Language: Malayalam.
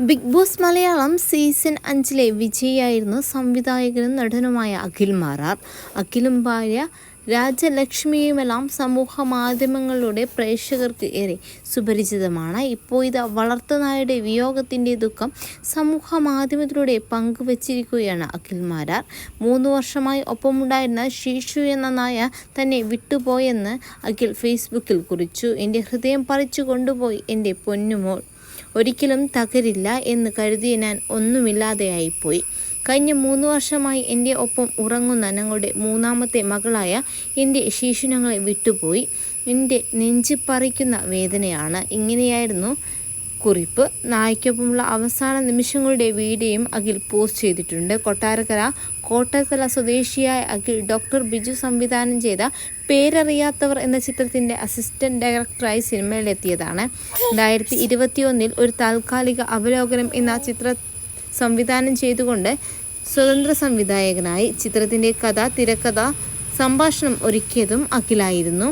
ബിഗ് ബോസ് മലയാളം സീസൺ അഞ്ചിലെ വിജയിയായിരുന്നു സംവിധായകനും നടനുമായ അഖിൽ മാറാർ. അഖിലും ഭാര്യ രാജലക്ഷ്മിയുമെല്ലാം സമൂഹ മാധ്യമങ്ങളിലൂടെ പ്രേക്ഷകർക്ക് ഏറെ സുപരിചിതമാണ്. ഇപ്പോൾ ഇത് വളർത്തുനായുടെ വിയോഗത്തിന്റെ ദുഃഖം സമൂഹ മാധ്യമത്തിലൂടെ പങ്കുവച്ചിരിക്കുകയാണ് അഖിൽ മാരാർ മൂന്ന് വർഷമായി ഒപ്പമുണ്ടായിരുന്ന ശിശു എന്ന നായ തന്നെ വിട്ടുപോയെന്ന് അഖിൽ ഫേസ്ബുക്കിൽ കുറിച്ചു. എന്റെ ഹൃദയം പറിച്ചു കൊണ്ടുപോയി എന്റെ പൊന്നുമോൾ. ഒരിക്കലും തകരില്ല എന്ന് കരുതിയ ഞാൻ ഒന്നുമില്ലാതെയായിപ്പോയി. കഴിഞ്ഞ മൂന്ന് വർഷമായി എന്റെ ഒപ്പം ഉറങ്ങുന്ന ഞങ്ങളുടെ മൂന്നാമത്തെ മകളായ എന്റെ ശിശു വിട്ടുപോയി. എന്റെ നെഞ്ച് പറിക്കുന്ന വേദനയാണ്. ഇങ്ങനെയായിരുന്നു കുറിപ്പ് നായ്ക്കൊപ്പമുള്ള അവസാന നിമിഷങ്ങളുടെ വീഡിയോയും അഖിൽ പോസ്റ്റ് ചെയ്തിട്ടുണ്ട്. കൊട്ടാരക്കര കോട്ടക്കല സ്വദേശിയായ അഖിൽ ഡോക്ടർ ബിജു സംവിധാനം ചെയ്ത പേരറിയാത്തവർ എന്ന ചിത്രത്തിന്റെ അസിസ്റ്റന്റ് ഡയറക്ടറായി സിനിമയിലെത്തിയതാണ്. രണ്ടായിരത്തി ഇരുപത്തിയൊന്നിൽ ഒരു താൽക്കാലിക അവലോകനം എന്ന ചിത്ര സംവിധാനം ചെയ്തുകൊണ്ട് സ്വതന്ത്ര സംവിധായകനായി ചിത്രത്തിന്റെ കഥ തിരക്കഥ സംഭാഷണം ഒരുക്കിയതും അഖിലായിരുന്നു.